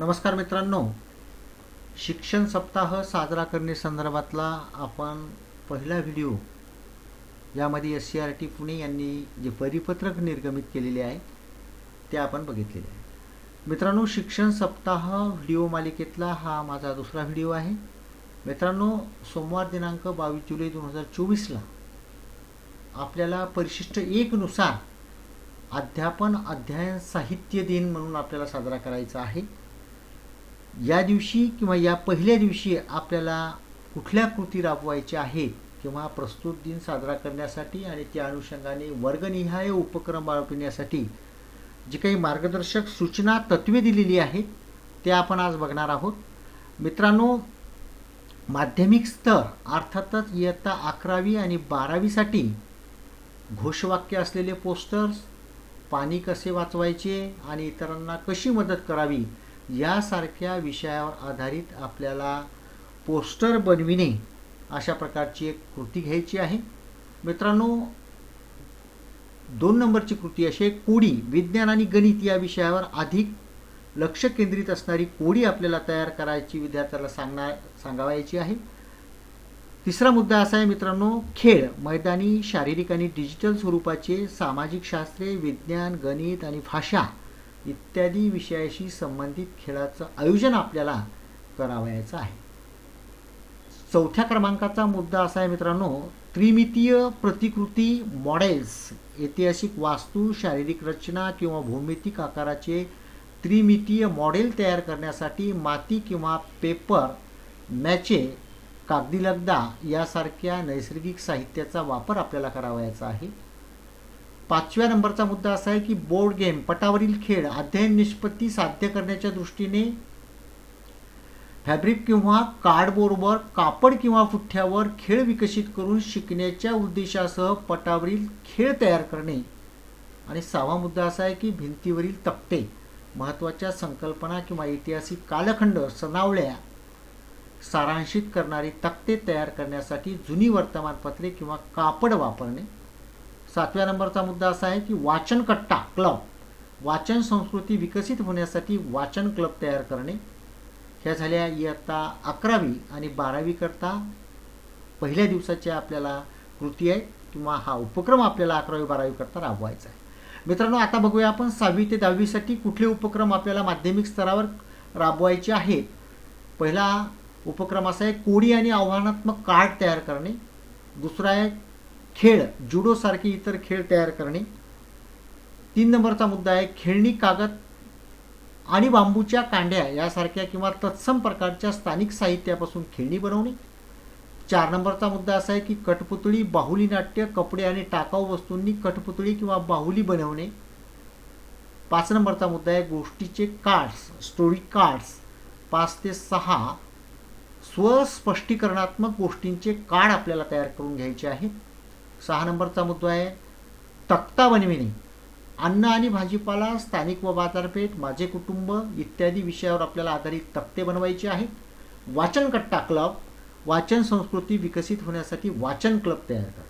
नमस्कार मित्रांनो. शिक्षण सप्ताह साजरा करणे संदर्भातला आपण पहिला व्हिडिओ. यामध्ये S C R T Pune यांनी जे परिपत्रक निर्गमित केलेले आहे ते आपण बघितलेले आहे. मित्रांनो शिक्षण सप्ताह व्हिडिओ मालिकेतला हा माझा दुसरा व्हिडिओ आहे. मित्रांनो सोमवार दिनांक बावीस जुलै दोन हजार चोवीसला आपल्याला परिशिष्ट एकनुसार अध्यापन अध्ययन साहित्य दिन म्हणून आपल्याला साजरा करायचा आहे. या दिवशी किंवा या पहिल्या दिवशी आपल्याला कुठल्या कृती राबवायच्या आहेत किंवा प्रस्तुत दिन साजरा करण्यासाठी आणि त्या अनुषंगाने वर्गनिहाय उपक्रम बाळगण्यासाठी जी काही मार्गदर्शक सूचना तत्वे दिलेली आहेत ते आपण आज बघणार आहोत. मित्रांनो माध्यमिक स्तर अर्थातच इयत्ता अकरावी आणि बारावीसाठी घोषवाक्य असलेले पोस्टर्स पाणी कसे वाचवायचे आणि इतरांना कशी मदत करावी यासारख्या विषयावर आधारित आपल्याला पोस्टर बनविणे अशा प्रकारची एक कृती घ्यायची आहे. मित्रांनो दोन नंबरची कृती अशी आहे कोडी विज्ञान आणि गणित या विषयावर अधिक लक्ष केंद्रित असणारी कोडी आपल्याला तयार करायची विद्यार्थ्याला सांगणार सांगावायची आहे. तिसरा मुद्दा असा आहे मित्रांनो खेळ मैदानी शारीरिक आणि डिजिटल स्वरूपाचे सामाजिक शास्त्रे विज्ञान गणित आणि भाषा इत्यादी विषयाशी संबंधित खेळाचं आयोजन आपल्याला करावयाचं आहे. चौथ्या क्रमांकाचा मुद्दा असा आहे मित्रांनो त्रिमितीय प्रतिकृती मॉडेल्स ऐतिहासिक वास्तू शारीरिक रचना किंवा भौमितिक आकाराचे त्रिमितीय मॉडेल तयार करण्यासाठी माती किंवा पेपर मॅचे कागदी लगदा यासारख्या नैसर्गिक साहित्याचा वापर आपल्याला करावयाचा आहे. पाचव्या नंबरचा मुद्दा असा आहे की बोर्ड गेम पटावरील खेळ अध्ययन निष्पत्ती साध्य करण्याच्या दृष्टीने फॅब्रिक किंवा कार्डबोर्डवर कापड किंवा पुठ्ठ्यावर खेळ विकसित करून शिकण्याच्या उद्देशासह पटावरील खेळ तयार करणे. आणि सहावा मुद्दा असा आहे की भिंतीवरील तक्ते महत्त्वाच्या संकल्पना किंवा ऐतिहासिक कालखंड सनावळ्या सारांशित करणारी तक्ते तयार करण्यासाठी जुनी वर्तमानपत्रे किंवा कापड वापरणे. सातव्या नंबरचा मुद्दा असा आहे की वाचन कट्टा क्लब. वाचन संस्कृती विकसित होण्यासाठी वाचन क्लब तयार करणे. ह्या झाल्या इयत्ता अकरावी आणि बारावीकरता पहिल्या दिवसाच्या आपल्याला कृती आहे किंवा हा उपक्रम आपल्याला अकरावी बारावीकरता राबवायचा आहे. मित्रांनो आता बघूया आपण सहावी ते दहावीसाठी कुठले उपक्रम आपल्याला माध्यमिक स्तरावर राबवायचे आहेत. पहिला उपक्रम असा आहे कोडी आणि आव्हानात्मक कार्ड तयार करणे. दुसरा आहे खेळ जुडोसारखे इतर खेळ तयार करणे. तीन नंबरचा मुद्दा आहे खेळणी कागद आणि बांबूच्या कांड्या यासारख्या किंवा तत्सम प्रकारच्या स्थानिक साहित्यापासून खेळणी बनवणे. चार नंबरचा मुद्दा असा आहे की कठपुतळी बाहुली नाट्य कपडे आणि टाकाऊ वस्तूंनी कठपुतळी किंवा बाहुली बनवणे. पाच नंबरचा मुद्दा आहे गोष्टीचे कार्ड्स स्टोरी कार्ड्स पाच ते सहा स्वस्पष्टीकरणात्मक गोष्टींचे कार्ड आपल्याला तयार करून घ्यायचे आहेत. सहा नंबरचा मुद्दा आहे. तक्ता बनविणे. अन्न आणि भाजीपाला स्थानिक व बाजारपेठ माझे कुटुंब इत्यादी विषयावर आपल्याला आधारित तक्ते बनवायचे आहेत. वाचन कट्टा क्लब वाचन संस्कृती विकसित होण्यासाठी वाचन क्लब तयार करणे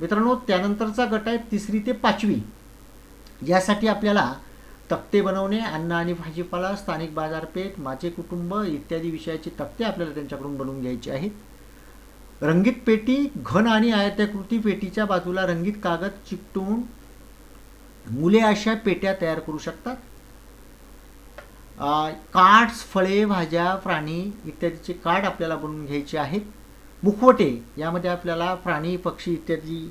मित्रांनो त्यानंतरचा गट आहे तिसरी ते पाचवी. यासाठी आपल्याला तक्ते बनवणे अन्न आणि भाजीपाला स्थानिक बाजारपेठ माझे कुटुंब इत्यादी विषयाचे तक्ते आपल्याला त्यांच्याकडून बनवून घ्यायचे आहेत. रंगीत पेटी घन आणि आयताकृती पेटीच्या बाजूला रंगीत कागद चिकटवून मुले अशा पेट्या तयार करू शकतात. कार्ड्स फळे भाज्या प्राणी इत्यादीचे कार्ड आपल्याला बनवून घ्यायचे आहेत. मुखवटे यामध्ये आपल्याला प्राणी पक्षी इत्यादी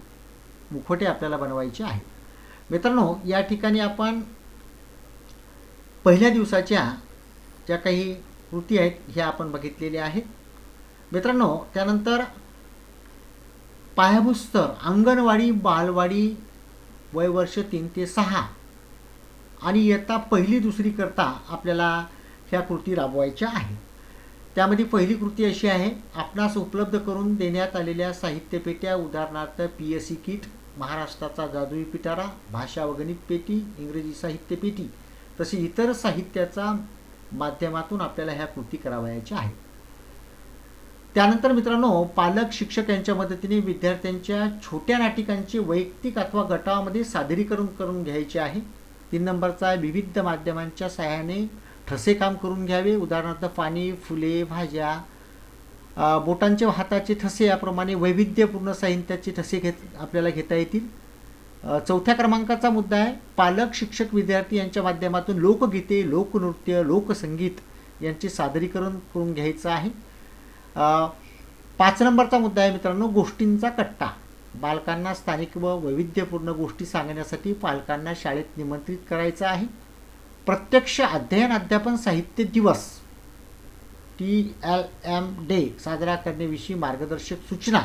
मुखवटे आपल्याला बनवायचे आहेत. मित्रांनो या ठिकाणी आपण पहिल्या दिवसाच्या ज्या काही कृती आहेत ह्या आपण बघितलेल्या आहेत. मित्रांनो त्यानंतर पायाभूत स्तर अंगणवाडी बालवाडी वय वर्ष तीन ते सहा. आणि इयत्ता पहिली दुसरी करता आपल्याला ह्या कृती राबवायच्या आहेत. त्यामध्ये पहिली कृती अशी आहे आपणास उपलब्ध करून देण्यात आलेल्या साहित्यपेट्या उदाहरणार्थ पी एस सी किट महाराष्ट्राचा जादुई पिटारा भाषा व गणित पेटी इंग्रजी साहित्य पेटी तसे इतर साहित्याचा माध्यमातून आपल्याला ह्या कृती करावयाच्या आहेत. त्यानंतर मित्रांनो पालक शिक्षक यांच्या मदतीने विद्यार्थ्यांच्या छोट्या नाटिकांचे वैयक्तिक अथवा गटामध्ये सादरीकरण करून घ्यायचे आहे. तीन नंबरचा विविध माध्यमांच्या सहाय्याने ठसे काम करून घ्यावे. उदाहरणार्थ पाणी फुले भाज्या बोटांचे हाताचे ठसे याप्रमाणे वैविध्यपूर्ण साहित्याचे ठसे घेत आपल्याला घेता येतील. चौथ्या क्रमांकाचा मुद्दा आहे पालक शिक्षक विद्यार्थी यांच्या माध्यमातून लोकगीते लोकनृत्य लोकसंगीत यांचे सादरीकरण करून घ्यायचं आहे. पाच नंबरचा मुद्दा आहे मित्रांनो गोष्टींचा कट्टा. बालकांना स्थानिक व वैविध्यपूर्ण गोष्टी सांगण्यासाठी पालकांना शाळेत निमंत्रित करायचं आहे. प्रत्यक्ष अध्ययन अध्यापन साहित्य दिवस टी एल एम डे साजरा करण्याविषयी मार्गदर्शक सूचना.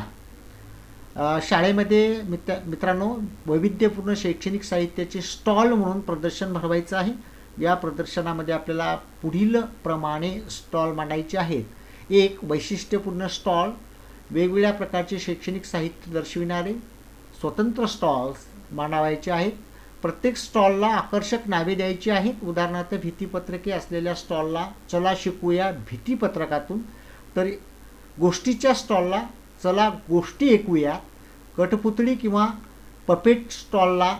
शाळेमध्ये मित्र मित्रांनो वैविध्यपूर्ण शैक्षणिक साहित्याचे स्टॉल म्हणून प्रदर्शन भरवायचं आहे. या प्रदर्शनामध्ये आपल्याला पुढील प्रमाणे स्टॉल मांडायचे आहेत. एक वैशिष्ट्यपूर्ण स्टॉल वेगवेगळ्या प्रकारचे शैक्षणिक साहित्य दर्शविणारे स्वतंत्र स्टॉल्स मांडावायचे आहेत. प्रत्येक स्टॉलला आकर्षक नावे द्यायची आहेत. उदाहरणार्थ भीतीपत्रके असलेल्या स्टॉलला चला शिकूया भीतीपत्रकातून. तर गोष्टीच्या स्टॉलला चला गोष्टी ऐकूया कठपुतळी किंवा पपेट स्टॉलला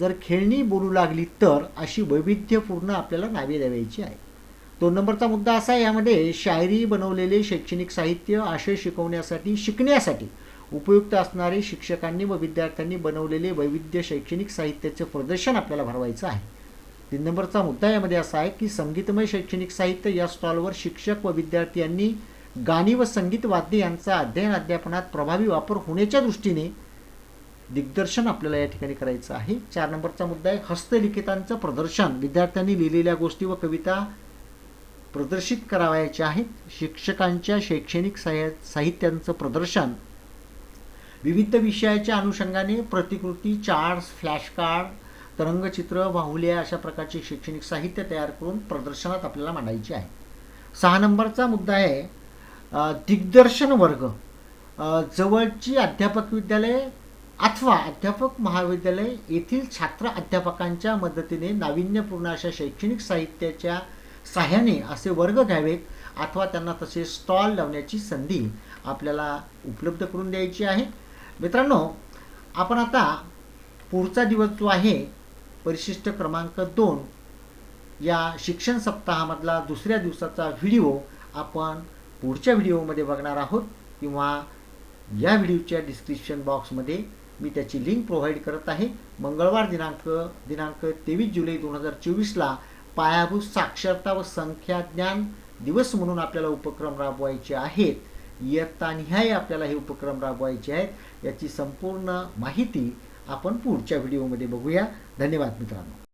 जर खेळणी बोलू लागली तर अशी वैविध्यपूर्ण आपल्याला नावे द्यावायची आहेत. दोन नंबरचा मुद्दा असा आहे यामध्ये शायरी बनवलेले शैक्षणिक साहित्य आशय शिकवण्यासाठी शिकण्यासाठी उपयुक्त असणारे शिक्षकांनी व विद्यार्थ्यांनी बनवलेले वैविध्य शैक्षणिक साहित्याचे प्रदर्शन आपल्याला भरवायचं आहे. तीन नंबरचा मुद्दा यामध्ये असा आहे की संगीतमय शैक्षणिक साहित्य या स्टॉलवर शिक्षक व विद्यार्थी यांनी गाणी व संगीत वाद्य यांचा अध्ययन अध्यापनात प्रभावी वापर होण्याच्या दृष्टीने दिग्दर्शन आपल्याला या ठिकाणी करायचं आहे. चार नंबरचा मुद्दा आहे हस्तलिखितांचं प्रदर्शन. विद्यार्थ्यांनी लिहिलेल्या गोष्टी व कविता प्रदर्शित करावयाचे आहेत. शिक्षकांच्या शैक्षणिक साह्या साहित्यांचं प्रदर्शन. विविध विषयाच्या अनुषंगाने प्रतिकृती चार्ट्स फ्लॅश कार्ड तरंगचित्र बाहुल्या अशा प्रकारचे शैक्षणिक साहित्य तयार करून प्रदर्शनात आपल्याला मांडायचे आहे. सहा नंबरचा मुद्दा आहे दिग्दर्शन वर्ग. जवळची अध्यापक विद्यालय अथवा अध्यापक महाविद्यालय येथील छात्र अध्यापकांच्या मदतीने नाविन्यपूर्ण अशा शैक्षणिक साहित्याच्या सहाय्याने असे वर्ग घ्यावेत अथवा त्यांना तसे स्टॉल लावण्याची संधी आपल्याला उपलब्ध करून द्यायची आहे. मित्रांनो आपण आता पुढचा दिवस जो आहे परिशिष्ट क्रमांक दोन या शिक्षण सप्ताहामधला दुसऱ्या दिवसाचा व्हिडिओ आपण पुढच्या व्हिडिओमध्ये बघणार आहोत किंवा या व्हिडिओच्या डिस्क्रिप्शन बॉक्समध्ये मी त्याची लिंक प्रोव्हाइड करत आहे. मंगळवार दिनांक दिनांक तेवीस जुलै दोन हजार चोवीसला पायाभूत साक्षरता व संख्याज्ञान दिवस म्हणून आपल्याला उपक्रम राबवायचे आहेत. इयत्तानिहाय आपल्याला हे उपक्रम राबवायचे आहेत. याची संपूर्ण माहिती आपण पुढच्या व्हिडिओमध्ये बघूया. धन्यवाद मित्रांनो.